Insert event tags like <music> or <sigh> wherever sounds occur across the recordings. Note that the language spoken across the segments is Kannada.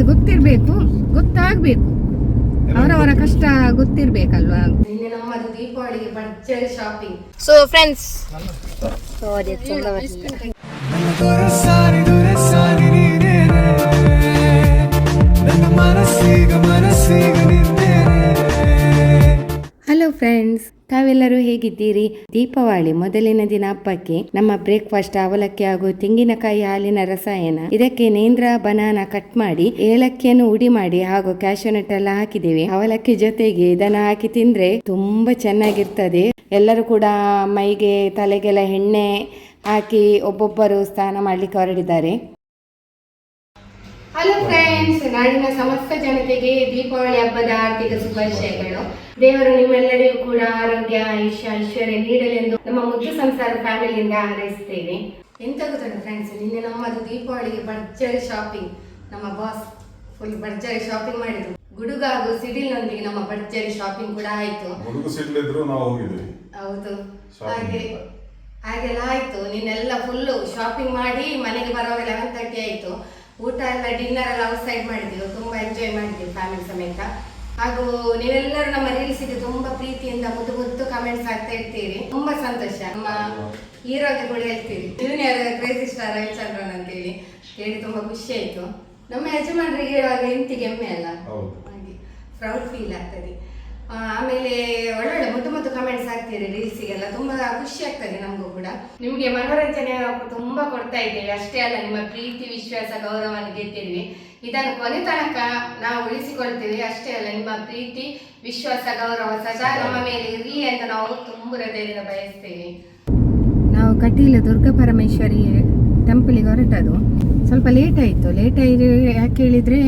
ಗೊತ್ತಿರ್ಬೇಕು ಗೊತ್ತಾಗಬೇಕು. ಅವರವರ ಕಷ್ಟ ಗೊತ್ತಿರ್ಬೇಕಲ್ವಾ? ನಮ್ಮದು ದೀಪಾವಳಿಗೆ ಬಡ್ಜೆಟ್ ಶಾಪಿಂಗ್ ಸೊ ಫ್ರೆಂಡ್ಸ್ ಸಾರಿ ಮನಸ್ಸೀಗ ಚಂದ ಫ್ರೆಂಡ್ಸ್ ತಾವೆಲ್ಲರೂ ಹೇಗಿದ್ದೀರಿ? ದೀಪಾವಳಿ ಮೊದಲಿನ ದಿನ ಹಬ್ಬಕ್ಕೆ ನಮ್ಮ ಬ್ರೇಕ್ಫಾಸ್ಟ್ ಅವಲಕ್ಕಿ ಹಾಗೂ ತೆಂಗಿನಕಾಯಿ ಹಾಲಿನ ರಸಾಯನ, ಇದಕ್ಕೆ ನೇಂದ್ರ, ಬನಾನ ಕಟ್ ಮಾಡಿ, ಏಲಕ್ಕಿಯನ್ನು ಉಡಿ ಮಾಡಿ ಹಾಗೂ ಕ್ಯಾಶೋನಟ್ ಎಲ್ಲ ಹಾಕಿದ್ದೇವೆ. ಅವಲಕ್ಕಿ ಜೊತೆಗೆ ಇದನ್ನ ಹಾಕಿ ತಿಂದ್ರೆ ತುಂಬಾ ಚೆನ್ನಾಗಿರ್ತದೆ. ಎಲ್ಲರೂ ಕೂಡ ಮೈಗೆ, ತಲೆಗೆಲ್ಲ ಎಣ್ಣೆ ಹಾಕಿ ಒಬ್ಬೊಬ್ಬರು ಸ್ನಾನ ಮಾಡ್ಲಿಕ್ಕೆ ಹೊರಡಿದ್ದಾರೆ ಹಲೋ ಫ್ರೆಂಡ್ಸ್ ನಾಡಿನ ಸಮಸ್ತ ಜನತೆಗೆ ದೀಪಾವಳಿ ಹಬ್ಬದ ಆರ್ಥಿಕ ಶುಭಾಶಯಗಳು. ದೇವರು ನಿಮ್ಮೆಲ್ಲರಿಗೂ ಕೂಡ ಆರೋಗ್ಯ ಆಯುಷ್ಯ ಐಶ್ವರ್ಯ ಎಂದು ನಮ್ಮ ಮುಖ್ಯ ಸಂಸಾರ ಫ್ಯಾಮಿಲಿಯಿಂದ ಹಾರೈಸ್ತೇವೆ ಎಂತ ಗೊತ್ತುಂಟು ಫ್ರೆಂಡ್ಸ್ ನಿನ್ನೆ ನಮ್ಮದು ದೀಪಾವಳಿಗೆ ಭರ್ಜರಿ ಶಾಪಿಂಗ್ ನಮ್ಮ ಬಾಸ್ ಫುಲ್ ಭರ್ಜರಿ ಶಾಪಿಂಗ್ ಮಾಡಿದ್ರು. ಗುಡುಗ ಹಾಗೂ ಸಿಡಿಲ್ನೊಂದಿಗೆ ನಮ್ಮ ಭರ್ಜರಿ ಶಾಪಿಂಗ್ ಕೂಡ ಆಯ್ತು. ಹುಡುಗ ಸಿಡ್ಲಿದ್ರು ನಾವು ಹೋಗಿದ್ವಿ. ಹೌದು. Shopping ಹಾಗೆ. ಹಾಗೆಲ್ಲ ಆಯ್ತು. ನಿನ್ನೆಲ್ಲ ಫುಲ್ಲು ಶಾಪಿಂಗ್ ಮಾಡಿ ಮನೆಗೆ ಬರುವಾಗ ಲೆವೆನ್ ತರ್ಟಿ ಆಯ್ತು. ಊಟ ಎಲ್ಲ ಡಿನ್ನರ್ ಎಲ್ಲ ಔಟ್ ಸೈಡ್ ಮಾಡಿದ್ದೆವು ತುಂಬಾ ಎಂಜಾಯ್ ಮಾಡಿದ್ವಿ ಫ್ಯಾಮಿಲಿ ಸಮೇತ. ಹಾಗೂ ನೀವೆಲ್ಲರೂ ನಮ್ಮ ರೀಲ್ಸಿಗೆ ತುಂಬಾ ಪ್ರೀತಿಯಿಂದ ಮುದ್ದು ಮುದ್ದು ಕಮೆಂಟ್ಸ್ ಆಗ್ತಾ ಇರ್ತೀರಿ. ತುಂಬಾ ಸಂತೋಷ. ನಮ್ಮ ಹೀರೋಗೆ ಕೂಡ ಹೇಳ್ತೀರಿ. ಜೂನಿಯರ್ ಕ್ರೇಜಿ ಸ್ಟಾರ್ ರವಿಚಂದ್ರನ್ ಅಂತೇಳಿ. ಹೇಳಿ ತುಂಬಾ ಖುಷಿ ಆಯ್ತು. ನಮ್ಮ ಯಜಮಾನರಿಗೆ ಹೇಳುವಾಗ ಎಂತಿಗೆ ಹೆಮ್ಮೆ ಅಲ್ಲ. ಹಾಗೆ ಪ್ರೌಡ್ ಫೀಲ್ ಆಗ್ತದೆ. ಆಮೇಲೆ ಒಳ್ಳೊಳ್ಳೆ ಮುದ್ದು ಮುದ್ದು ಕಮೆಂಟ್ಸ್ ಹಾಕ್ತೀರಿ ರೀಲ್ಸಿಗೆಲ್ಲ ತುಂಬಾ ಖುಷಿ ಆಗ್ತದೆ ನಮಗೂ ಕೂಡ. ನಿಮಗೆ ಮನೋರಂಜನೆ ತುಂಬಾ ಕೊಡ್ತಾ ಇದ್ದೇವೆ. ಅಷ್ಟೇ ಅಲ್ಲ ನಿಮ್ಮ ಪ್ರೀತಿ ವಿಶ್ವಾಸ ಗೌರವವನ್ನು ಗೆದ್ದಿದ್ವಿ ಇದನ್ನು ಕೊನೆ ತನಕ ನಾವು ಉಳಿಸಿಕೊಳ್ತೇವೆ. ಅಷ್ಟೇ ಅಲ್ಲ ನಿಮ್ಮ ಪ್ರೀತಿ ವಿಶ್ವಾಸ ಗೌರವ ಸದಾ ನಮ್ಮ ಮೇಲೆ ಇರಲಿ ಅಂತ ನಾವು ತುಂಬ ಹೃದಯದಿಂದ ಬಯಸ್ತೇವೆ. ನಾವು ಕಟೀಲ ದುರ್ಗಾ ಪರಮೇಶ್ವರಿ ಟೆಂಪಲಿಗೆ ಹೊರಟದು. ಸ್ವಲ್ಪ ಲೇಟ್ ಆಯಿತು. ಲೇಟ್ ಆಯ್ತು ಯಾಕೆ ಹೇಳಿದ್ರೆ?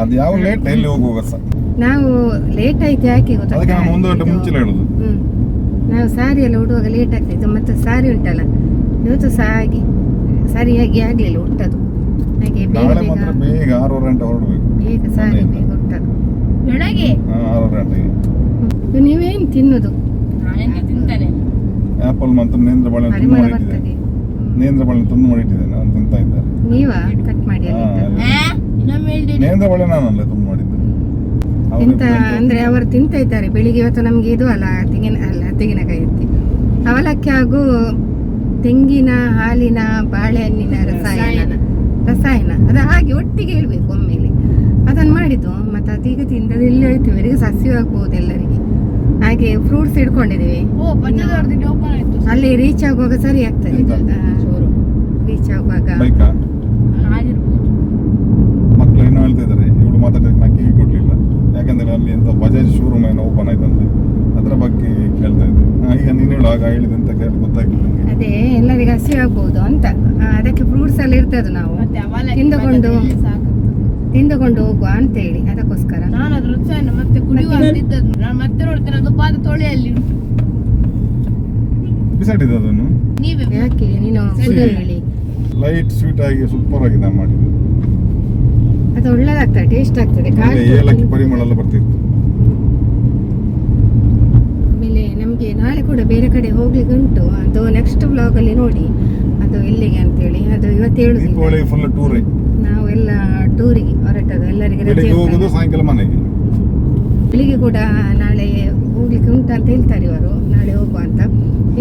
ಅದು ಯಾವ ಲೇಟ್ ಎಲ್ಲಿ ಹೋಗುವಾಗ ಸಹ? ನಾವು ಲೇಟ್ ಆಯ್ತು ಯಾಕೆ ಗೊತ್ತಾ? ಒಂದು ಗಂಟೆ ಮುಂಚೆ ಹೇಳುದು. ಹ್ಮ್. ನಾವು ಸಾರಿ ಎಲ್ಲ ಉಡುವಾಗ ಲೇಟ್ ಆಗ್ತಿತ್ತು ಮತ್ತೆ ಸಾರಿ ಉಂಟಲ್ಲ ಇವತ್ತು ಸಹ ಆಗಿ ಸರಿಯಾಗಿ ಆಗ್ಲಿಲ್ಲ ಉಟ್ಟದು ಹಾಗೆ ಬೇಗ ಬೇಗ ಬೇಗ ಆರೂವರೆ ಗಂಟೆ ಹೊರಡ್ಬೇಕು. ಬೇಗ ಸಾರಿ ಬೇಗ ಉಟ್ಟದು ಬೆಳಗ್ಗೆ? ಆರೂವರೆ ಗಂಟೆಗೆ. ನೀವೇನು ತಿನ್ನೋದು? ಆಪಲ್ ಮತ್ತು ನೇಂದ್ರ ಬಾಳೆ ತುಂಡು ಮಾಡಿ ಇಟ್ಟಿದ್ದೇನೆ ನೇಂದ್ರ ಬಾಳೆ ತುಂಡು ಮಾಡಿ ಇಟ್ಟಿದ್ದೇನೆ ನಾನು ತಿಂತಾ ಇದ್ದಾರೆ ನೀವಾ? ಕಟ್ ಮಾಡಿ ನೇಂದ್ರ ಬಾಳೆ ನಾನಲ್ಲ ತುಂಡು ಅವ್ರು ಎಂತ ಅಂದ್ರೆ ಅವರು ತಿಂತ ಇದ್ದಾರೆ. ಬೆಳಿಗ್ಗೆ ಇವತ್ತು ನಮ್ಗೆ ಇದು ಅಲ್ಲ ತೆಂಗಿನ ಅಲ್ಲ ತೆಂಗಿನಕಾಯಿ ಅವಲಕ್ಕಿ ಹಾಗೂ ತೆಂಗಿನ ಹಾಲಿನ ಬಾಳೆಹಣ್ಣಿನ ರಸಾಯನ. ರಸಾಯನ. ಅದು ಹಾಗೆ ಒಟ್ಟಿಗೆ ಹೇಳ್ಬೇಕು ಒಮ್ಮೆಲೆ. ಅದನ್ನು ಮಾಡಿದ್ದು. ಮತ್ತೆ ಅದೀಗ ತಿಂದದ್ದು ಇಲ್ಲಿ ಹೋಯ್ತು. ಇವರಿಗೆ ಸಸ್ಯವಾಗ್ಬೋದು ಎಲ್ಲರಿಗೆ. ಹಾಗೆ ಫ್ರೂಟ್ಸ್ ಆಯ್ತು. ಅಲ್ಲಿ ರೀಚ್ ಆಗುವಾಗ ಸರಿ ಆಗ್ತದೆ? ರೀಚ್ ಆಗುವಾಗ ಬೈಕಾ ಆಗಿರ್ಬೋದು ಮಕ್ಕಳು ಇನ್ನೂ ಹೇಳ್ತಾ ಇದ್ದಾರೆ ಇವಳು ಮಾತಾಡೋಕೆ ನಾ ಕಿವಿ ಕೊಡ್ಲಿಲ್ಲ ಯಾಕಂದ್ರೆ ಅಲ್ಲಿ ಎಂತ ಬಜಾಜ್ ಶೋರೂಮ್ ಏನೋ ಓಪನ್ ಆಯ್ತಂತೆ ಅದರ ಬಗ್ಗೆ ಕೇಳ್ತಾ ಇದ್ದೆ. ಈಗ ನೀನು ಹೇಳು ಆಗ ಹೇಳಿದೆ ಅಂತ ಕೇಳಿ ಗೊತ್ತಾಗಿಲ್ಲ ಅದೇ ಎಲ್ಲರಿಗೆ ಹಸಿವಾಗ್ಬೋದು ಅಂತ. ಅದಕ್ಕೆ ಫ್ರೂಟ್ಸ್ ಅಲ್ಲಿ ಇರ್ತದೆ ನಾವು. ಮತ್ತೆ ಅವಲಕ್ಕಿ ತಿಂದುಕೊಂಡು ಸಾಕು ತಿಂದುಕೊಂಡು ಹೋಗುವ ಅಂತೇಳಿ ಅದಕ್ಕೋಸ್ಕರ. ನಾನು ಅದ್ರ ರುಚಿಯನ್ನು ಮತ್ತೆ ಕುಡಿಯುವ ಅಂತಿದ್ದದ್ದು ನಾನು ಮತ್ತೆ ನೋಡ್ತೇನೆ ಅದು ಪಾದ ತೊಳೆಯಲ್ಲಿ ಉಂಟು. ಬಿಸಾಡಿದೆ ಅದನ್ನು? ನೀವೇ ಯಾಕೆ? ನೀನು. ಹೇಳಿ. ಲೈಟ್ ಸ್ವೀಟ್ ಆಗಿ ಸೂಪರ್ ಆಗಿದೆ ಮಾಡಿದ್ದು. ಅದು ಒಳ್ಳೇದಾಗ್ತದೆ ಟೇಸ್ಟ್ ಆಗ್ತದೆ. ಏಲಕ್ಕಿ ಪರಿಮಳ ಎಲ್ಲ ಬರ್ತಿತ್ತು ಆಮೇಲೆ ನಮಗೆ ನಾಳೆ ಕೂಡ ಬೇರೆ ಕಡೆ ಹೋಗ್ಲಿಕ್ಕೆ ಉಂಟು ಅದು ನೆಕ್ಸ್ಟ್ ಅಲ್ಲಿ ನೋಡಿ. ಅದು ಎಲ್ಲಿಗೆ ಅಂತೇಳಿ. ಅದು ಇವತ್ತು ಹೇಳುದಿಲ್ಲ. ದೀಪಾವಳಿ ಫುಲ್ ಟೂರೇ ನಾವು ಎಲ್ಲ ಟೂರಿಗೆ ಹೊರಟದು ಎಲ್ಲರಿಗೆ ರಜೆ. ಸಾಯಂಕಾಲ ಮನೆಗೆ. ಬೆಳಿಗ್ಗೆ ಕೂಡ ನಾಳೆ ಹೋಗ್ಲಿಕ್ಕೆ ಉಂಟು ಅಂತ ಹೇಳ್ತಾರೆ ಇವರು. ನಾಳೆ ಹೋಗುವ ಅಂತ.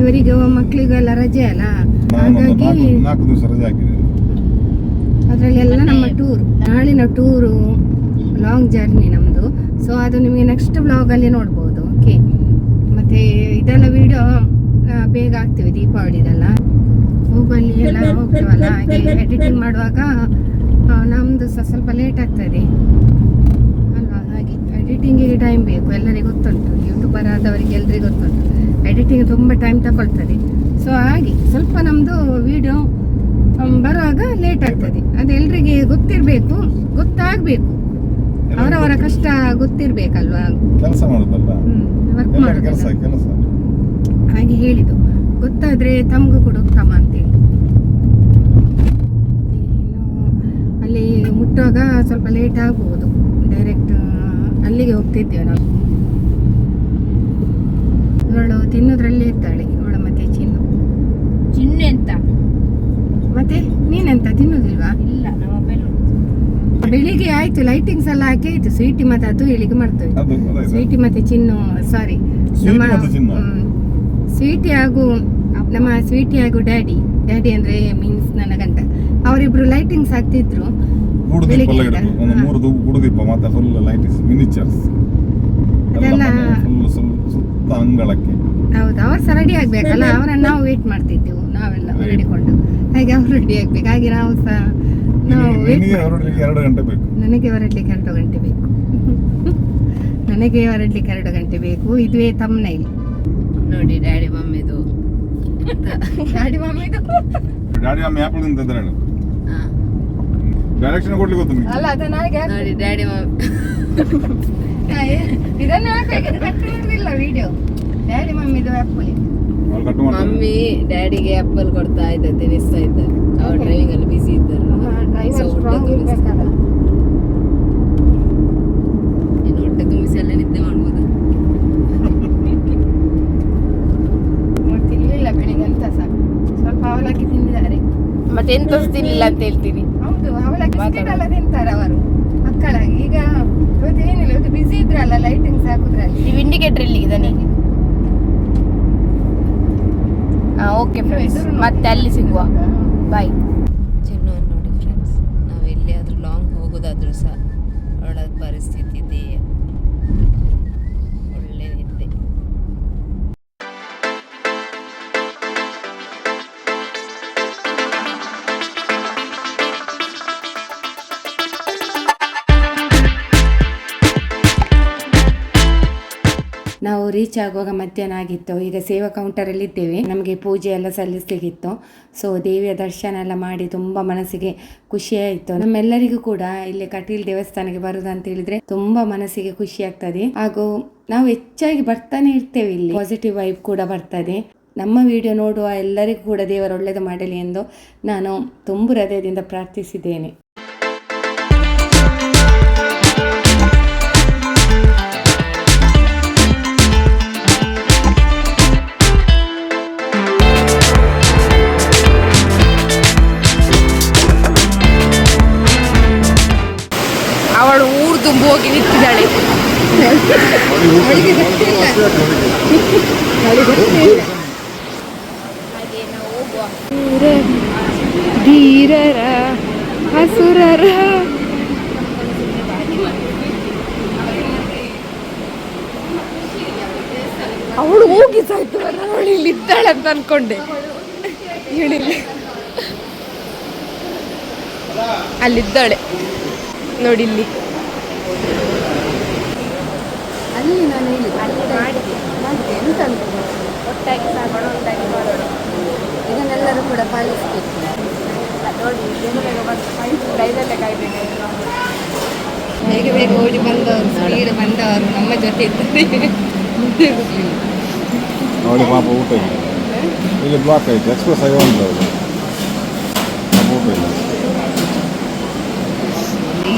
ಇವರಿಗೆ ಮಕ್ಕಳಿಗೆಲ್ಲ ರಜೆ ಅಲ್ಲ. ಹಾಗಾಗಿ ನಾಲ್ಕು ನಾಲ್ಕು ದಿವಸ ರಜೆ ಹಾಕಿದೆ ಅದರಲ್ಲಿ ಎಲ್ಲ ನಮ್ಮ ಟೂರ್ ನಾಳಿನ ಟೂರು ಲಾಂಗ್ ಜರ್ನಿ ನಮ್ಮದು ಸೊ ಅದು ನಿಮಗೆ ನೆಕ್ಸ್ಟ್ ಬ್ಲಾಗಲ್ಲಿ ನೋಡ್ಬೋದು. ಓಕೆ ಮತ್ತು ಇದೆಲ್ಲ ವಿಡಿಯೋ ಬೇಗ ಆಗ್ತೇವೆ ದೀಪಾವಳಿದೆಲ್ಲ. ಹೋಗಲ್ಲಿ ಎಲ್ಲ ಹೋಗ್ತೇವಲ್ಲ, ಹಾಗೆ ಎಡಿಟಿಂಗ್ ಮಾಡುವಾಗ ನಮ್ದು ಸಹ ಸ್ವಲ್ಪ ಲೇಟ್ ಆಗ್ತದೆ. ಅಲ್ವಾ? ಹಾಗೆ ಎಡಿಟಿಂಗಿಗೆ ಟೈಮ್ ಬೇಕು, ಎಲ್ಲರಿಗೂ ಗೊತ್ತುಂಟು. ಯೂಟ್ಯೂಬರ್ ಆದವರಿಗೆ ಎಲ್ರಿಗೂ ಗೊತ್ತುಂಟು. ಎಡಿಟಿಂಗ್ ತುಂಬ ಟೈಮ್ ತಗೊಳ್ತದೆ ಸೊ ಹಾಗೆ ಸ್ವಲ್ಪ ನಮ್ಮದು ವಿಡಿಯೋ ಬರುವಾಗ ಲೇಟ್ ಆಗ್ತದೆ. ಅದು ಎಲ್ರಿಗೆ ಗೊತ್ತಿರಬೇಕು, ಗೊತ್ತಾಗಬೇಕು. ಅವರವರ ಕಷ್ಟ ಗೊತ್ತಿರ್ಬೇಕಲ್ವಾ? ಕೆಲಸ ಮಾಡುದಲ್ಲ ವರ್ಕ್ ಮಾಡುದು ಕೆಲಸ ಕೆಲಸ. ಹಾಗೆ ಹೇಳಿದ್ದು. ಗೊತ್ತಾದ್ರೆ ತಮಗೂ ಕೂಡ ಉತ್ತಮ ಅಂತೇಳಿ. ಅಲ್ಲಿ ಮುಟ್ಟುವಾಗ ಸ್ವಲ್ಪ ಲೇಟ್ ಆಗ್ಬೋದು. ಡೈರೆಕ್ಟ್ ಅಲ್ಲಿಗೆ ಹೋಗ್ತಿದ್ದೇವೆ ನಾವು. ಇವಳು ತಿನ್ನೋದ್ರಲ್ಲೇ ಇರ್ತಾಳೆ ಇವಳು ಮತ್ತೆ ಚಿನ್ನು ಚಿನ್ನೆ ಅಂತ ಮತ್ತೆ ನೀನೆಂತ ತಿನ್ನೋದಿಲ್ವಾ ಇಲ್ಲ ನಮ್ಮ ಮೊಬೈಲ್ ಬೆಳಿಗ್ಗೆ ಲೈಟಿಂಗ್ಸ್ ಎಲ್ಲ ಹಾಕಿ ಆಯ್ತು. ಸ್ವೀಟಿ ಮತ್ತೆ ಅದು ಇಲ್ಲಿಗೆ ಮಾಡ್ತೇವೆ ಸ್ವೀಟಿ ಮತ್ತೆ ಚಿನ್ನು ಸಾರಿ ಚಿನ್ನು? ಸ್ವೀಟಿ ಹಾಗೂ ನಮ್ಮ ಸ್ವೀಟಿ ಹಾಗೂ ಡ್ಯಾಡಿ ಡ್ಯಾಡಿ ಅಂದ್ರೆ ಮೀನ್ಸ್ ನನ್ನ ಗಂಡ ಅವರಿಬ್ರು ಲೈಟಿಂಗ್ಸ್ ಹಾಕ್ತಿದ್ರು. ಎಲ್ಲ ಒಂದು ಮೂರು ಮತ್ತೆ ಫುಲ್ ಮಿನಿಚರ್ಸ್ ಅದೆಲ್ಲ ಫುಲ್ ಸುತ್ತ ಅಂಗಳಕ್ಕೆ. ಹೌದು ಅವ್ರು ಸಹ ರೆಡಿ ಆಗ್ಬೇಕಲ್ಲ. ಅವರನ್ನ ನಾವು ವೇಟ್ ಮಾಡ್ತಿದ್ದೆವು. ನಾವೆಲ್ಲ ರೆಡಿಕೊಂಡು ಹಾಗೆ ಅವ್ರು ರೆಡಿ ಆಗ್ಬೇಕು. ಹಾಗೆ ನಾವು ಸಹ ನಿನಗೆ ಹೊರಡ್ಲಿಕ್ಕೆ ಎರಡು ಗಂಟೆ ಬೇಕು. ನನಗೆ ಹೊರಡ್ಲಿಕ್ಕೆ ಎರಡು ಗಂಟೆ ಬೇಕು. <laughs> ನನಗೆ ಹೊರಡ್ಲಿಕ್ಕೆ ಎರಡು ಗಂಟೆ ಬೇಕು. ಇದುವೇ ತಮ್ಮನೈಲ್ ನೋಡಿ ಡ್ಯಾಡಿ ಮಮ್ಮಿದು ಡ್ಯಾಡಿ ಮಮ್ಮಿದು ಡ್ಯಾಡಿ ಅಮ್ಮ ಆಪಲ್ ಅಂತ ಹೇಳು. ಹಾ. ಡೈರೆಕ್ಷನ್ ಕೊಡ್ಲಿಕ್ಕೆ ಗೊತ್ತು ನಿಮಗೆ ಅಲ್ಲ ಅದನ್ನ ಹಾಗೆ ನೋಡಿ ಡ್ಯಾಡಿ ಮಮ್ಮಿ. <laughs> ಇದನ್ನ ಹಾಕ್ಬೇಕು ಕಟ್ ಮಾಡುದಿಲ್ಲ ವಿಡಿಯೋ ಡ್ಯಾಡಿ ಮಮ್ಮಿದು ಆಪಲ್ ಮಮ್ಮಿ ಡ್ಯಾಡಿಗೆ ಆಪಲ್ ಕೊಡ್ತಾ ಇದ್ದ ತಿನ್ನಿಸ್ತಾ ಇದ್ದಾರೆ. ಅವ್ರು. ಡ್ರೈವಿಂಗ್ ಅಲ್ಲಿ ಬಿಸಿ ಇದ್ದಾರೆ ಸೊ ಹೊಟ್ಟೆ ತುಂಬಿಸಿ ಇನ್ನು ಹೊಟ್ಟೆ ತುಂಬಿಸಿ ಅಲ್ಲೇ ನಿದ್ದೆ ಮಾಡ್ಬೋದು ತಿನ್ಲಿಲ್ಲ ಬೆಳಿಗ್ಗೆ ಅಂತ ಸಹ ಸ್ವಲ್ಪ ಅವಲಕ್ಕಿ ತಿಂದಿದ್ದಾರೆ ಮತ್ತೆ ಎಂತ ತಿನ್ಲಿಲ್ಲ ಅಂತ ಹೇಳ್ತೀನಿ. ಹೌದು ಅವಲಕ್ಕಿ ಮಾತಾಡು. ಬಿಸ್ಕೆಟ್ ಎಲ್ಲ ತಿಂತಾರೆ ಅವರು ಮಕ್ಕಳಾಗಿ. ಈಗ ಇವತ್ತು ಏನಿಲ್ಲ ಇವತ್ತು ಬಿಸಿ ಇದ್ರಲ್ಲ ಲೈಟಿಂಗ್ಸ್ ಹಾಕುದ್ರಲ್ಲಿ. ನೀವು ಇಂಡಿಕೇಟರ್ ಇಲ್ಲಿ ನನಗೆ ಹಾಂ ಓಕೆ ಫ್ರೆಂಡ್ಸ್ ಮತ್ತೆ ಅಲ್ಲಿ ಸಿಗುವ. ಬಾಯ್ ಚಿನ್ನವನ್ನು ನೋಡಿ ಫ್ರೆಂಡ್ಸ್ ನಾವು ಎಲ್ಲಿಯಾದರೂ ಲಾಂಗ್ ಹೋಗೋದಾದ್ರೂ ಸಹ ಅವಳ ಪರಿಸ್ಥಿತಿ ರೀಚ್ ಆಗುವಾಗ ಮಧ್ಯಾಹ್ನ ಆಗಿತ್ತು. ಈಗ ಸೇವಾ ಕೌಂಟರಲ್ಲಿ ಇದ್ದೇವೆ. ನಮಗೆ ಪೂಜೆ ಎಲ್ಲ ಸಲ್ಲಿಸ್ಲಿಕ್ಕಿತ್ತು. ಸೊ ದೇವಿಯ ದರ್ಶನ ಎಲ್ಲ ಮಾಡಿ ತುಂಬ ಮನಸ್ಸಿಗೆ ಖುಷಿಯಾಯಿತು ನಮ್ಮೆಲ್ಲರಿಗೂ ಕೂಡ ಇಲ್ಲಿ ಕಟೀಲ್ ದೇವಸ್ಥಾನಕ್ಕೆ ಬರುದು ಅಂತ ಹೇಳಿದ್ರೆ ತುಂಬಾ ಮನಸ್ಸಿಗೆ ಖುಷಿ ಆಗ್ತದೆ. ಹಾಗೂ ನಾವು ಹೆಚ್ಚಾಗಿ ಬರ್ತಾನೆ ಇರ್ತೇವೆ ಇಲ್ಲಿ. ಪಾಸಿಟಿವ್ ವೈಬ್ ಕೂಡ ಬರ್ತದೆ. ನಮ್ಮ ವಿಡಿಯೋ ನೋಡುವ ಎಲ್ಲರಿಗೂ ಕೂಡ ದೇವರು ಒಳ್ಳೇದು ಮಾಡಲಿ ಎಂದು ನಾನು ತುಂಬು ಹೃದಯದಿಂದ ಪ್ರಾರ್ಥಿಸಿದ್ದೇನೆ. ಹೋಗಿ ನಿಂತಿದ್ದಾಳೆ. ಧೀರರ ಹಸುರರ ಅವಳು ಹೋಗಿ ಸಾಯ್ತು, ಅವಳು ಇಲ್ಲಿ ಇದ್ದಾಳೆ ಅಂತ ಅನ್ಕೊಂಡೆ. ಹೇಳಿಲ್ಲ. ಅಲ್ಲಿದ್ದಾಳೆ. ನೋಡಿ ಇಲ್ಲಿ. ಅಲ್ಲಿ ನಾನು ಹೇಳಿದೆ ಮಾಡಿದೆ ಎಂತ ಅಂತ ಒಟ್ಟಾಗಿ ಸಾಗೋಣ ಒಟ್ಟಾಗಿ ಮಾಡೋಣ ಇದನ್ನೆಲ್ಲರೂ ಕೂಡ ಪಾಲಿಸಬೇಕು. ನೋಡಿ ಜನರೆಲ್ಲ ಬಂದು ಕಾಯ್ಬೇಕಾಯ್ತು ಬೇಗ ಬೇಗ ಓಡಿ ಬಂದವರು ಸ್ಪೀಡ್ ಬಂದವರು ನಮ್ಮ ಜೊತೆ ಇದ್ದಾರೆ. ಅವಳಿ ಪಾಪ ಊಟ ಇಲ್ಲ ಇಲ್ಲಿ ಬ್ಲಾಕ್ ಆಯ್ತು ಎಕ್ಸ್ಪ್ರೆಸ್ ಆಗಿ ಊಟ ಇಲ್ಲ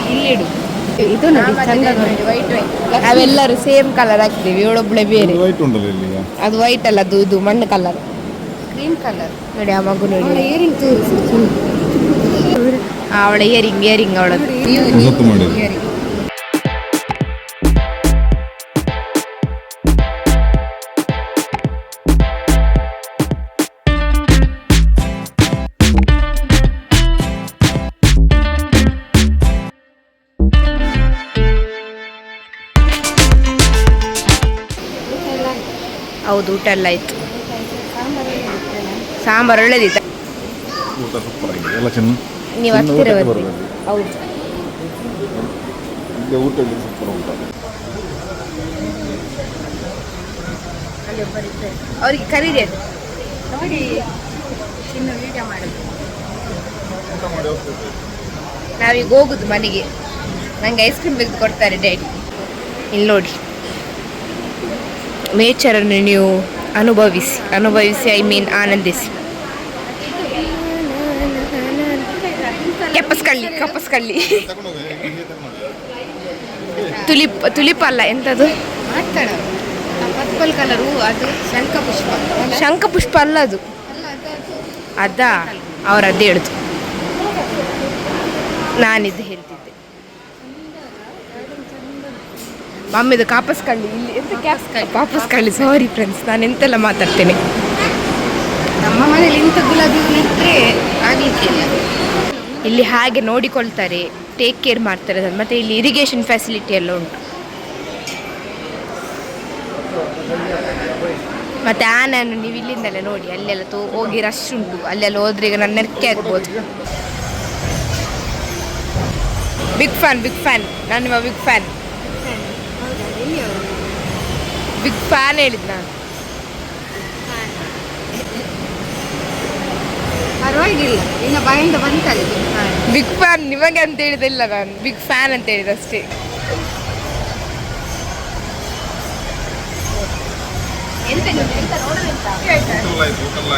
ಇಲ್ಲಿಡು ಇದು ನೋಡಿ ಚಂದ ನಾವೆಲ್ಲರೂ ಸೇಮ್ ಕಲರ್ ಹಾಕ್ತೀವಿ ಇವಳೊಬ್ಳೆ ಬೇರೆ. ವೈಟ್ ಉಂಟಲ್ಲ ಇಲ್ಲಿ? ಅದು ವೈಟ್ ಅಲ್ಲ ಅದು ಇದು ಮಣ್ಣು ಕಲರ್ ಕ್ರೀಮ್ ಕಲರ್ ನೋಡಿ ಆ ಮಗು ನೋಡಿ. ಅವಳ ಇಯರಿಂಗ್ ತೋರಿಸು. ಅವಳ ಇಯರಿಂಗ್ ಇಯರಿಂಗ್ ಅವಳದು. ಎಲ್ಲ ಇತ್ತು ಸಾಂಬಾರು ಒಳ್ಳೇದಿತ್ತು? ನೀವು ಹತ್ತಿರ. ಹೌದು. ಅವ್ರಿಗೆ ಕರೀರಿ ಅದು. ನೋಡಿ ಇನ್ನು ವಿಡಿಯೋ ಮಾಡೋದು. ನಾವೀಗ ಹೋಗುದು ಮನೆಗೆ. ನಂಗೆ ಐಸ್ ಕ್ರೀಮ್ ತೆಗೆದು ಕೊಡ್ತಾರೆ ಡ್ಯಾಡಿ. ಇಲ್ಲಿ ನೋಡಿ ನೇಚರನ್ನು ನೀವು ಅನುಭವಿಸಿ ಅನುಭವಿಸಿ ಐ ಮೀನ್ ಆನಂದಿಸಿ. ಕಪ್ಪಸ್ಕಳ್ಳಿ ಕಪ್ಪಸ್ಕಳ್ಳಿ. ತುಲಿಪ್ ತುಲಿಪ್ ಅಲ್ಲ ಎಂಥದ್ದು ಅದು ಶಂಖ ಪುಷ್ಪ. ಶಂಖ ಪುಷ್ಪ ಅಲ್ಲ ಅದು. ಅದ ಅವ್ರು ಅದೇ ಹೇಳುದು ನಾನಿದ್ದು ಹೇಳ್ತಿದ್ದೆ. ಮಮ್ಮಿದು ಕಾಪಸ್ ಕಳ್ಳಿ. ಇಲ್ಲಿ ಎಂತ ಕ್ಯಾಪ್ಸ್ ಕಾಪಸ್ ಕಳ್ಳಿ. ಸಾರಿ ಫ್ರೆಂಡ್ಸ್ ನಾನು ಎಂತೆಲ್ಲ ಮಾತಾಡ್ತೇನೆ. ನಮ್ಮ ಮನೇಲಿ ಇಂಥ ಗುಲಾಬಿ ಆಗ್ಲಿಕ್ಕಿಲ್ಲ ಇಲ್ಲಿ. ಹಾಗೆ ನೋಡಿಕೊಳ್ತಾರೆ ಟೇಕ್ ಕೇರ್ ಮಾಡ್ತಾರೆ ಅದನ್ನು. ಮತ್ತೆ ಇಲ್ಲಿ ಇರಿಗೇಷನ್ ಫೆಸಿಲಿಟಿ ಎಲ್ಲ ಉಂಟು. ಮತ್ತೆ ಆನೆಯನ್ನು ನೀವು ಇಲ್ಲಿಂದಲೇ ನೋಡಿ ಅಲ್ಲೆಲ್ಲ ತೋ ಹೋಗಿ ರಶ್ ಉಂಟು. ಅಲ್ಲೆಲ್ಲ ಹೋದ್ರೆ ಈಗ ನನ್ನ ನೆರಕೆ ಆಗ್ಬೋದು. ಬಿಗ್ ಫ್ಯಾನ್ ಬಿಗ್ ಫ್ಯಾನ್ ನಾನು ನಿಮ್ಮ ಬಿಗ್ ಫ್ಯಾನ್ ಬಿಗ್ ಫ್ಯಾನ್ ಹೇಳಿದ್ ನಾನು. ಪರವಾಗಿಲ್ಲ. ಇನ್ನು ಬಾಯಿಂದ ಬಂತಲ್ಲ ಬಿಗ್ ಫ್ಯಾನ್ ನಿಮಗೆ ಅಂತ ಹೇಳಿದಿಲ್ಲ ನಾನು. ಬಿಗ್ ಫ್ಯಾನ್ ಅಂತ ಹೇಳಿದ ಅಷ್ಟೇ. ಇಷ್ಟ ಆಯ್ತು ಊಟಲ್ಲ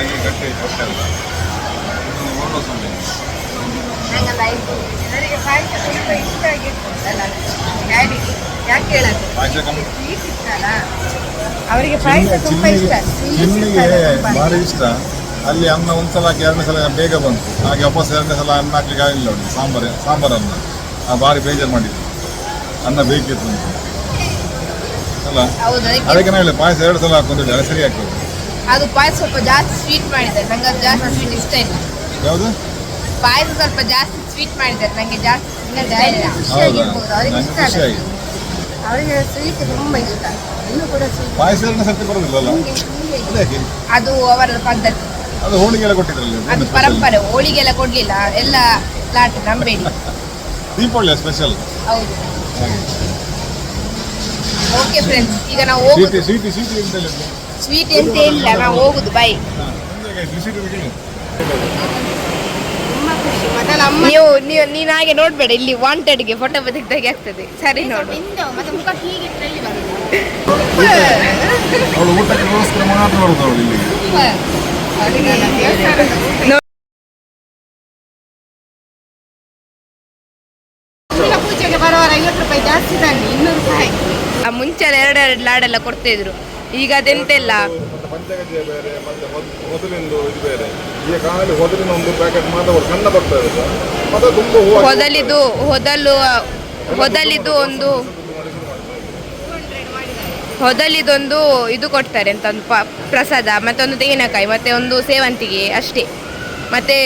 ಆಗಿ ಯಾಕೆ ಹೇಳೋದು ಕಮ್ಮಿ. ಅವರಿಗೆ ಪಾಯಸ ತುಂಬಾ ಇಷ್ಟ. ಭಾರಿ ಇಷ್ಟ. ಅಲ್ಲಿ ಅನ್ನ ಒಂದ್ಸಲ ಹಾಕಿ ಎರಡನೇ ಸಲ ಬೇಗ ಬಂತು. ಹಾಗೆ ವಾಪಸ್ ಎರಡನೇ ಸಲ ಅನ್ನ ಹಾಕ್ಲಿಕ್ಕೆ ಆಗಿಲ್ಲ ಅವ್ರಿಗೆ ಸಾಂಬಾರು ಸಾಂಬಾರು ಅನ್ನ. ಆ ಭಾರಿ ಬೇಜಾರು ಮಾಡಿದ್ರು. ಅನ್ನ ಬೇಕಿತ್ತು ಅಂತ ಅಲ್ಲ? ಹೌದು ಅದಕ್ಕೆ ಅದಕ್ಕೆ ನಾನು ಹೇಳಿ ಪಾಯಸ ಎರಡು ಸಲ ಹಾಕೊಂಡಿದ್ದೆ ಅದು ಸರಿ ಆಗ್ತದೆ. ಅದು ಪಾಯಸ ಸ್ವಲ್ಪ ಜಾಸ್ತಿ ಸ್ವೀಟ್ ಮಾಡಿದ್ದಾರೆ. ನಂಗೆ ಅದು ಜಾಸ್ತಿ ಸ್ವೀಟ್ ಇಷ್ಟ ಇಲ್ಲ. ಯಾವುದು? ಪಾಯಸ ಸ್ವಲ್ಪ ಜಾಸ್ತಿ ಸ್ವೀಟ್ ಮಾಡಿದ್ದಾರೆ. ನಂಗೆ ಜಾಸ್ತಿ ಇಲ್ಲ. ಹೌದಾ? ಅವ್ರಿಗೆ ಇಷ್ಟ ಖುಷಿ ಅಲ್ಲ. ಆಗಿದೆ ಅವರಿಗೆ ಸ್ವೀಟ್ ತುಂಬಾ ಇಷ್ಟ ಇನ್ನೂ ಕೂಡ ಸ್ವೀಟ್ ಪಾಯಸ ಎರಡನೇ ಸರ್ತಿ ಬರೋದಿಲ್ಲಲ್ಲ ಅದಕ್ಕೆ ಅದು ಅವರ ಪದ್ಧತಿ ಅದು ಹೋಳಿಗೆ ಎಲ್ಲ ಕೊಟ್ಟಿದ್ರಲ್ಲ ಅದು ಏನು special? ಪರಂಪರೆ ಹೋಳಿಗೆಲ್ಲ ಕೊಡ್ಲಿಲ್ಲ ಎಲ್ಲ ಲಾಟ್ ನಂಬೇಡಿ ದೀಪಾವಳಿ ಸ್ಪೆಷಲ್ ಹೌದು ಓಕೆ ಫ್ರೆಂಡ್ಸ್ ಈಗ ನಾವು ಹೋಗುದು ಸ್ವೀಟಿ ಸ್ವೀಟಿ ಸ್ವೀಟಿ ಅಂತ ಹೇಳಿದ್ದು ಸ್ವೀಟ್ ಎಂತ ಇಲ್ಲ ನಾವು ಹೋಗುದು ಬೈ ಹಾಂ ಸ್ವೀಟಿ ಬೇಕಿಲ್ಲ ತುಂಬಾ ಖುಷಿ ಮೊದಲ ಅಮ್ಮ ನೀವು ನೀವು ನೀನು ಹಾಗೆ ನೋಡ್ಬೇಡ ಇಲ್ಲಿ ವಾಂಟೆಡ್ಗೆ ಫೋಟೋ ತೆಗ್ದಾಗೆ ಆಗ್ತದೆ. ಸರಿ ನೋಡು. ಅವಳು ಊಟಕ್ಕೋಸ್ಕರ ಮಾತ್ರ ಬರುದು ಅವಳು ಇಲ್ಲಿಗೆ. ಪೂಜೆಗೆ ಬರುವವರ ಐವತ್ತು ರೂಪಾಯಿ ಜಾಸ್ತಿ ಬನ್ನಿ ಇನ್ನೂರು ರೂಪಾಯಿ ಆ ಮುಂಚೆ ಎರಡು ಎರಡು ಲಾಡೆಲ್ಲ ಕೊಡ್ತಾ ಇದ್ರು. ಈಗ ಅದೆಂತೆಲ್ಲ? ಮತ್ತೆ ಪಂಚಗಜ್ಜೆ ಬೇರೆ ಮತ್ತೆ ಮೊದ್- ಮೊದಲಿಂದು ಇದು ಬೇರೆ. ಈಗ ಖಾಲಿ ಹೊದಲಿನ ಒಂದು ಪ್ಯಾಕೆಟ್ ಮಾತ್ರ ಒಂದು ಸಣ್ಣ ಬರ್ತದೆ ಇರುತ್ತೆ ಮತ್ತೆ ತುಂಬ ಹೂವು ಹೊದಲಿದು ಹೊದಲು ಹೊದಲಿದು ಒಂದು ಹೊದಲಿದೊಂದು ಇದು ಕೊಡ್ತಾರೆ ಅಂತ ಒಂದು ಪ ಪ್ರಸಾದ ಮತ್ತೆ ಒಂದು ತೆಂಗಿನಕಾಯಿ ಮತ್ತೆ ಒಂದು ಸೇವಂತಿಗೆ ಅಷ್ಟೇ. ಮತ್ತೆ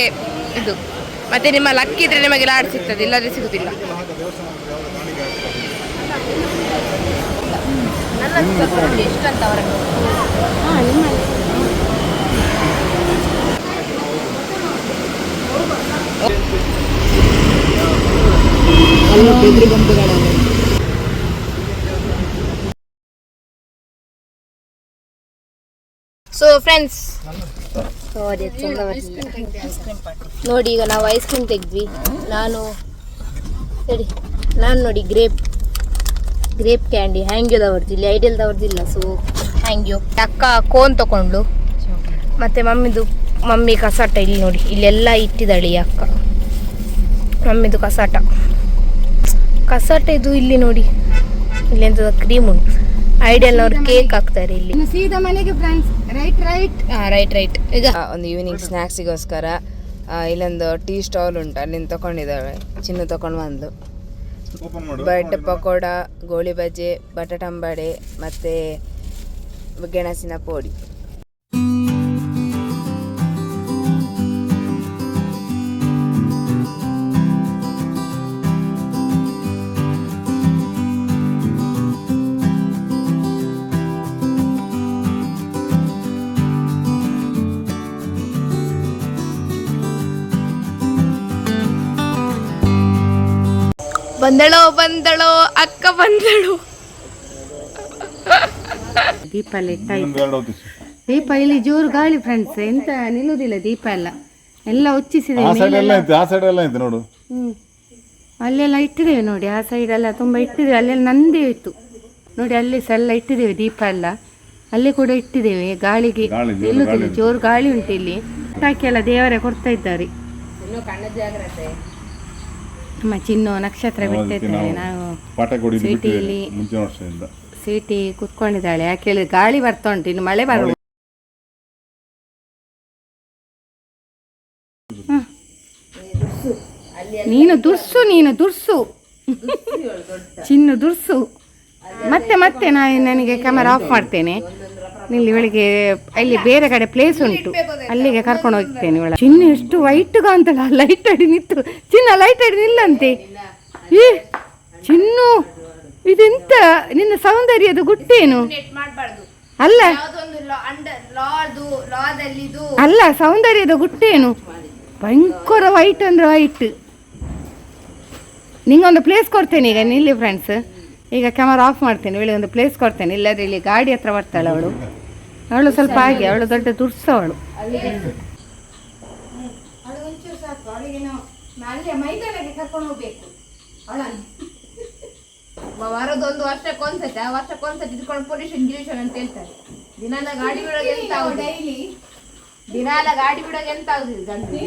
ಇದು ಮತ್ತೆ ನಿಮ್ಮ ಲಕ್ಕಿದ್ರೆ ನಿಮಗೆ ಲಾಡ್ ಸಿಗ್ತದೆ ಇಲ್ಲದ್ರೆ ಸಿಗುದಿಲ್ಲ. ಎಷ್ಟಂತ ಸೊ ಫ್ರೆಂಡ್ಸ್ ನೋಡಿ ಈಗ ನಾವು ಐಸ್ ಕ್ರೀಮ್ ತೆಗೆದ್ವಿ. ನಾನು ಸರಿ ನಾನು ನೋಡಿ ಗ್ರೇಪ್ ಗ್ರೇಪ್ ಕ್ಯಾಂಡಿ ಹ್ಯಾಂಗ್ಯೋದವ್ರದ್ದು ಇಲ್ಲಿ? ಐಡಿಯಲ್ದವ್ರದ್ದು ಇಲ್ಲ ಸೊ ಹ್ಯಾಂಗ್ಯೋ ಅಕ್ಕ ಕೋನ್ ತಗೊಂಡು ಮತ್ತೆ ಮಮ್ಮಿದು ಮಮ್ಮಿ ಕಸಾಟ ಇಲ್ಲಿ ನೋಡಿ ಇಲ್ಲೆಲ್ಲ ಇಟ್ಟಿದ್ದಾಳೆ ಈ ಅಕ್ಕ. ಮಮ್ಮಿದು ಕಸಾಟ. ಕಸಾಟ ಇದು ಇಲ್ಲಿ ನೋಡಿ ಇಲ್ಲಿ ಎಂತದ ಕ್ರೀಮ್ ಉಂಟು ಐಡಿಯಲ್ನವ್ರು ಕೇಕ್ ಹಾಕ್ತಾರೆ ಇಲ್ಲಿ. ಸೀದಾ ಮನೆಗೆ friends right right right right ಈಗ ಒಂದು ಈವ್ನಿಂಗ್ ಸ್ನ್ಯಾಕ್ಸಿಗೋಸ್ಕರ ಇಲ್ಲೊಂದು ಟೀ ಸ್ಟಾಲ್ ಉಂಟು ಅಲ್ಲಿಂದ ತಗೊಂಡಿದ್ದಾಳೆ ಚಿನ್ನ ತಗೊಂಡು ಬಂದು. ಬ್ರೆಡ್ ಪಕೋಡ ಗೋಳಿ ಬಜೆ ಬಟಾಟಂಬಡೆ ಮತ್ತು ಗೆಣಸಿನ ಪೋಡಿ. ಬಂದಳೋ ಬಂದಳೋ ಅಕ್ಕ ಬಂದಳು. ದೀಪ ಎಲ್ಲ ದೀಪ ಇಲ್ಲಿ ಜೋರು ಗಾಳಿ ಫ್ರೆಂಡ್ಸ್ ಎಂತ ನಿಲ್ಲುದಿಲ್ಲ ದೀಪ ಎಲ್ಲ. ಎಲ್ಲ ಉಚ್ಚಿಸಿದೆ ನೋಡು. ಹ್ಮ್. ಅಲ್ಲೆಲ್ಲ ಇಟ್ಟಿದ್ದೇವೆ ನೋಡಿ ಆ ಸೈಡ್ ಎಲ್ಲ ತುಂಬಾ ಇಟ್ಟಿದ್ದೇವೆ ಅಲ್ಲೆಲ್ಲ ನಂದೇ ಇತ್ತು. ನೋಡಿ ಅಲ್ಲಿ ಸಹ ಎಲ್ಲ ಇಟ್ಟಿದ್ದೇವೆ ದೀಪ ಎಲ್ಲ. ಅಲ್ಲಿ ಕೂಡ ಇಟ್ಟಿದ್ದೇವೆ ಗಾಳಿಗೆ ಜೋರು ಗಾಳಿ ಉಂಟು. ಇಲ್ಲಿ. ಪಟಾಕಿ ಎಲ್ಲ ದೇವರೇ ಕೊಡ್ತಾ ಇದ್ದಾರೆ. ನಮ್ಮ ಚಿನ್ನು ನಕ್ಷತ್ರ ಬಿಟ್ಟಿದ್ದಾಳೆ ನಾವು ಪಾಠ ಕೊಡಿ ಸಿಟಿಯಲ್ಲಿ ಮುಂಚಿನ ವರ್ಷದಿಂದ. ಸೀಟಿ ಕುತ್ಕೊಂಡಿದ್ದಾಳೆ. ಯಾಕೆ ಹೇಳಿದ್ರೆ ಗಾಳಿ ಬರ್ತಾ ಉಂಟು ಇನ್ನು ಮಳೆ ಬರ. ನೀನು ದುರ್ಸು ನೀನು ದುರ್ಸು. ಚಿನ್ನು ದುರ್ಸು. ಮತ್ತೆ ಮತ್ತೆ ನಾನು ನನಗೆ ಕ್ಯಾಮರಾ ಆಫ್ ಮಾಡ್ತೇನೆ. ಇಲ್ಲಿ ಇವಳಿಗೆ ಅಲ್ಲಿ ಬೇರೆ ಕಡೆ ಪ್ಲೇಸ್ ಉಂಟು. ಅಲ್ಲಿಗೆ ಕರ್ಕೊಂಡು ಹೋಗ್ತೇನೆ ಇವಳ. ಚಿನ್ನ ಎಷ್ಟು ವೈಟ್ ಕಾಣ್ತಲ್ಲ ಲೈಟ್ ಅಡಿ ನಿಂತು. ಚಿನ್ನ ಲೈಟ್ ಅಡಿ ನಿಲ್ಲಂತೆ. ಈ ಚಿನ್ನು ಇದೆಂತ? ನಿನ್ನ ಸೌಂದರ್ಯದ ಗುಟ್ಟೇನು? ಅಲ್ಲ. ಅಲ್ಲ ಸೌಂದರ್ಯದ ಗುಟ್ಟೇನು? ಭಯಂಕರ ವೈಟ್ ಅಂದ್ರೆ ವೈಟ್ ನಿಂಗೊಂದು ಪ್ಲೇಸ್ ಕೊಡ್ತೇನೆ ಈಗ ನಿಲ್ಲಿ ಫ್ರೆಂಡ್ಸ್ ಈಗ ಕ್ಯಾಮರಾ ಆಫ್ ಮಾಡ್ತೇನೆ ಇವಳಿಗೆ ಒಂದು ಪ್ಲೇಸ್ ಕೊಡ್ತೇನೆ. ಇಲ್ಲಾದ್ರೆ ಇಲ್ಲಿ ಗಾಡಿ ಹತ್ರ ಬರ್ತಾಳೆ ಅವಳು. ಅವಳು ಸ್ವಲ್ಪ ಹಾಗೆ ಅವಳು ದೊಡ್ಡ ದುರ್ಸವಳು. ಅವಳು ಕರ್ಕೊಂಡು ಹೋಗ್ಬೇಕು. ವಾರದೊಂದು ವರ್ಷಕ್ಕೊಂದ್ಸತಿ ಆ ವರ್ಷಕ್ಕೊಂದ್ಸತಿ ಇದ್ಕೊಂಡು ಪೊಲ್ಯೂಷನ್ ಗಿಲ್ಯೂಷನ್ ಅಂತ ಹೇಳ್ತಾರೆ. ದಿನಾಲ ಗಾಡಿ ಬಿಡೋದು ಎಂತ ಡೈಲಿ. ದಿನಾಲ ಗಾಡಿ ಬಿಡೋದು ಎಂತ ಆಗುದಿಲ್ಲ ಗಂಡು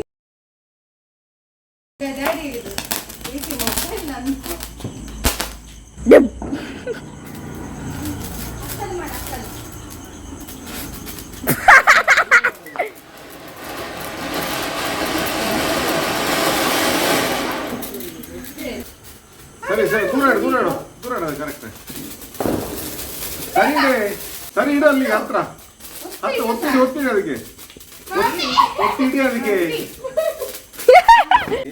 ಸರಿ ಸರಿ ದೂರ ಇಡು ದೂರ ಇಡು ದೂರ ಇಡು ಕರೆಕ್ಟ್ ಸರಿ ಸರಿ ಇಡು ಅಲ್ಲಿಗೆ ಹತ್ರ. ಹತ್ರ ಒತ್ತಿಡಿ ಒತ್ತಿಡಿ ಅದಕ್ಕೆ ಒತ್ತಿ- ಒತ್ತಿಡಿ ಅದಕ್ಕೆ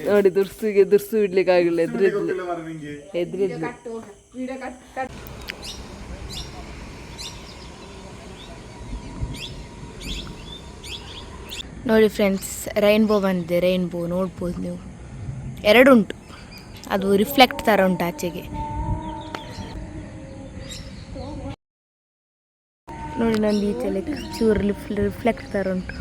ನೋಡಿ ದುರ್ಸುಗೆ ದುರ್ಸು ಇಡ್ಲಿಕ್ಕೆ ಆಗಿಲ್ಲ ಎದ್ರಿದ್ಲು ಎದ್ರಿದ್ಲು ನೋಡಿ ಫ್ರೆಂಡ್ಸ್ ರೈನ್ಬೋ ಬಂದಿದೆ ರೈನ್ಬೋ ನೋಡ್ಬೋದು ನೀವು. ಎರಡುಂಟು ಅದು ರಿಫ್ಲೆಕ್ಟ್ ಥರ ಉಂಟು ಆಚೆಗೆ. ನೋಡಿ ನಂದು ಬೀಚಲ್ಲಿ ಚೂರು ರಿಫ್ಲೆಕ್ಟ್ ಥರ ಉಂಟು.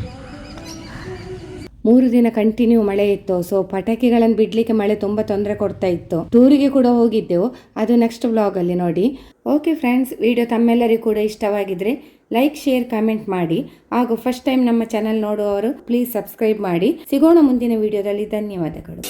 ಮೂರು ದಿನ ಕಂಟಿನ್ಯೂ ಮಳೆ ಇತ್ತು ಸೊ ಪಟಾಕಿಗಳನ್ನು ಬಿಡ್ಲಿಕ್ಕೆ ಮಳೆ ತುಂಬ ತೊಂದರೆ ಕೊಡ್ತಾ ಇತ್ತು. ಟೂರಿಗೆ ಕೂಡ ಹೋಗಿದ್ದೆವು ಅದು ನೆಕ್ಸ್ಟ್ ವ್ಲಾಗಲ್ಲಿ ನೋಡಿ. ಓಕೆ ಫ್ರೆಂಡ್ಸ್ ವಿಡಿಯೋ ತಮ್ಮೆಲ್ಲರಿಗೂ ಕೂಡ ಇಷ್ಟವಾಗಿದ್ರೆ ಲೈಕ್ ಶೇರ್ ಕಮೆಂಟ್ ಮಾಡಿ. ಹಾಗೂ ಫಸ್ಟ್ ಟೈಮ್ ನಮ್ಮ ಚಾನಲ್ ನೋಡುವವರು ಪ್ಲೀಸ್ ಸಬ್ಸ್ಕ್ರೈಬ್ ಮಾಡಿ. ಸಿಗೋಣ ಮುಂದಿನ ವಿಡಿಯೋದಲ್ಲಿ ಧನ್ಯವಾದಗಳು.